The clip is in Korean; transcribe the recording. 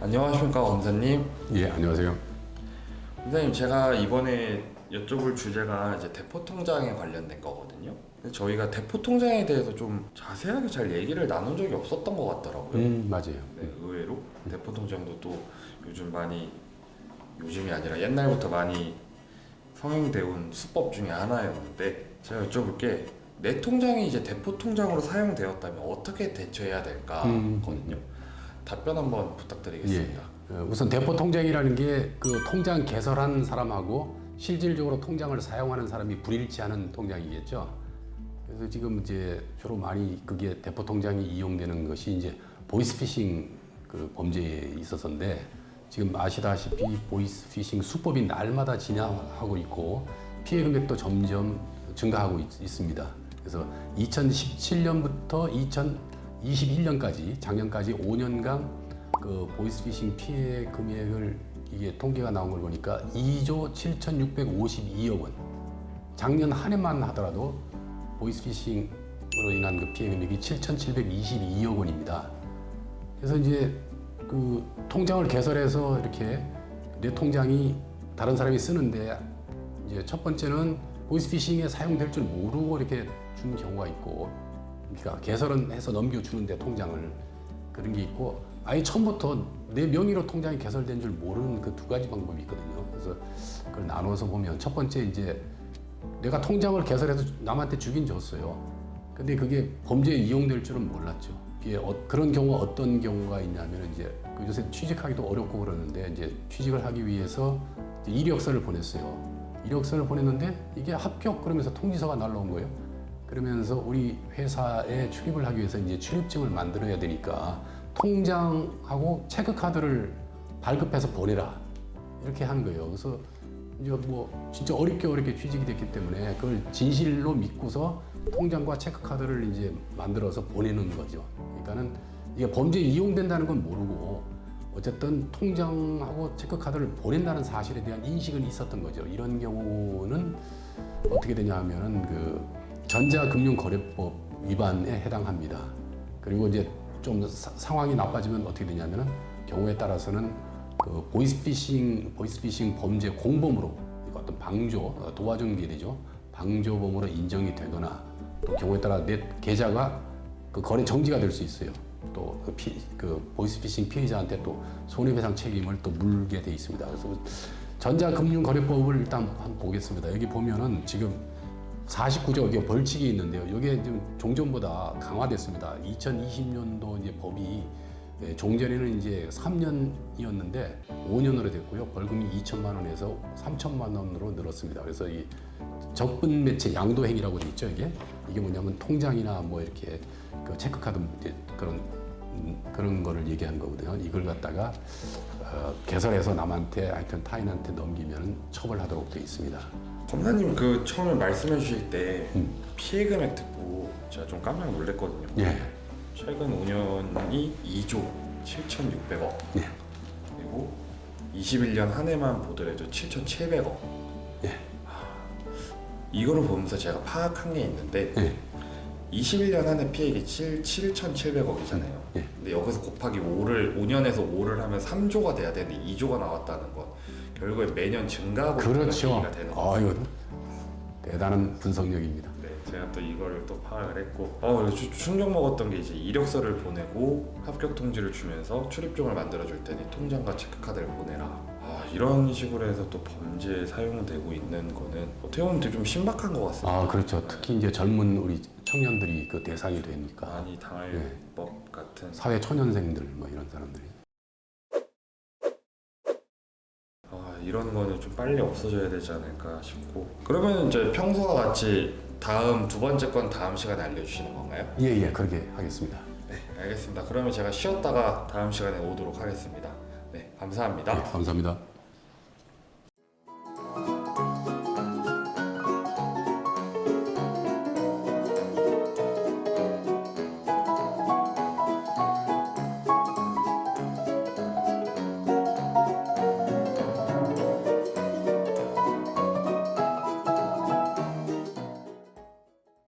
안녕하십니까 검사님. 예, 안녕하세요. 검사님 제가 이번에 여쭤볼 주제가 이제 대포 통장에 관련된 거거든요. 근데 저희가 대포 통장에 대해서 좀 자세하게 잘 얘기를 나눈 적이 없었던 것 같더라고요. 음, 맞아요. 네, 의외로 대포 통장도 또 요즘 많이 요즘이 아니라 옛날부터 많이 성행되어 온 수법 중에 하나였는데 제가 여쭤볼 게 내 통장이 이제 대포 통장으로 사용되었다면 어떻게 대처해야 음. 될까거든요. 답변 한번 부탁드리겠습니다. 어, 우선 대포 통장이라는 게 그 통장 개설한 사람하고 실질적으로 통장을 사용하는 사람이 불일치하는 통장이겠죠. 그래서 지금 이제 주로 많이 그게 대포 통장이 이용되는 것이 이제 보이스피싱 그 범죄에 있어서인데 지금 아시다시피 보이스피싱 수법이 날마다 진화하고 있고 피해 금액도 점점 증가하고 있, 있습니다. 그래서 2017년부터 2021년까지 작년까지 5년간 그 보이스피싱 피해 금액을 이게 통계가 나온 걸 보니까 2조 7,652억 원. 작년 한 해만 하더라도 보이스피싱으로 인한 그 피해 금액이 7,722억 원입니다. 그래서 이제 그 통장을 개설해서 이렇게 내 통장이 다른 사람이 쓰는데 이제 첫 번째는 보이스피싱에 사용될 줄 모르고 이렇게 준 경우가 있고 그러니까 개설은 해서 넘겨주는데 통장을 그런 게 있고 아예 처음부터 내 명의로 통장이 개설된 줄 모르는 그 두 가지 방법이 있거든요. 그래서 그걸 나눠서 보면 첫 번째 이제 내가 통장을 개설해서 남한테 주긴 줬어요. 근데 그게 범죄에 이용될 줄은 몰랐죠. 이게 어- 그런 경우가 어떤 경우가 있냐면 이제 그 요새 취직하기도 어렵고 그러는데 이제 취직을 하기 위해서 이력서를 보냈어요. 이력서를 보냈는데 이게 합격 그러면서 통지서가 날라온 거예요. 그러면서 우리 회사에 출입을 하기 위해서 이제 출입증을 만들어야 되니까 통장하고 체크카드를 발급해서 보내라 이렇게 한 거예요. 그래서 이제 뭐 진짜 어렵게 어렵게 취직이 됐기 때문에 그걸 진실로 믿고서 통장과 체크카드를 이제 만들어서 보내는 거죠. 그러니까는 이게 범죄에 이용된다는 건 모르고 어쨌든 통장하고 체크카드를 보낸다는 사실에 대한 인식은 있었던 거죠. 이런 경우는 어떻게 되냐 하면은 그 전자금융거래법 위반에 해당합니다. 그리고 이제 좀 사- 상황이 나빠지면 어떻게 되냐면은 경우에 따라서는 그 보이스피싱 보이스피싱 범죄 공범으로 어떤 방조 어, 도와준 게 되죠. 방조범으로 인정이 되거나 또 경우에 따라 내 계좌가 그 거래 정지가 될 수 있어요. 또그 피, 그 보이스피싱 피해자한테 또 손해배상 책임을 또 물게 돼 있습니다. 그래서 전자금융거래법을 일단 한번 보겠습니다. 여기 보면은 지금 49조 이게 벌칙이 있는데요. 이게 지금 종전보다 강화됐습니다. 2020년도 이제 법이 예, 종전에는 이제 3년이었는데 5년으로 됐고요. 벌금이 2천만 원에서 3천만 원으로 늘었습니다. 그래서 이 적분 매체 양도 행위라고 돼 있죠. 이게 이게 뭐냐면 통장이나 뭐 이렇게 그 체크카드 그런 음, 그런 거를 얘기한 거거든요. 이걸 갖다가 어, 개설해서 남한테 하여튼 타인한테 넘기면 처벌하도록 돼 있습니다. 검사님 그 처음에 말씀해 주실 때 음. 피해 금액 듣고 제가 좀 깜짝 놀랐거든요. 예. 최근 5년이 2조 7,600억 예. 그리고 21년 한 해만 보더라도 7,700억 예. 이거를 보면서 제가 파악한 게 있는데 예. 21년 한해 피해액이 7, 7,700억이잖아요. 예. 근데 여기서 곱하기 5를 5년에서 5를 하면 3조가 돼야 되는데 2조가 나왔다는 건 결국에 매년 증가하고 그렇죠. 얘기가 되는 거죠. 대단한 분석력입니다. 네, 제가 또 이거를 또 파악을 했고 어, 주- 충격 먹었던 게 이제 이력서를 보내고 합격 통지를 주면서 출입증을 만들어 줄 테니 통장과 체크카드를 보내라. 아, 이런 식으로 해서 또 범죄에 사용되고 있는 거는 어떻게 보면 되게 좀 신박한 것 같습니다. 아, 그렇죠. 특히 이제 젊은 우리 청년들이 그 대상이 되니까 많이 당할 네. 법 같은. 사회 초년생들 뭐 이런 사람들이. 아, 이런 거는 좀 빨리 없어져야 되지 않을까 싶고. 그러면 이제 평소와 같이 다음 두 번째 건 다음 시간에 알려주시는 건가요? 예, 예, 그렇게 하겠습니다. 네, 알겠습니다. 그러면 제가 쉬었다가 다음 시간에 오도록 하겠습니다. 네, 감사합니다. 예, 감사합니다.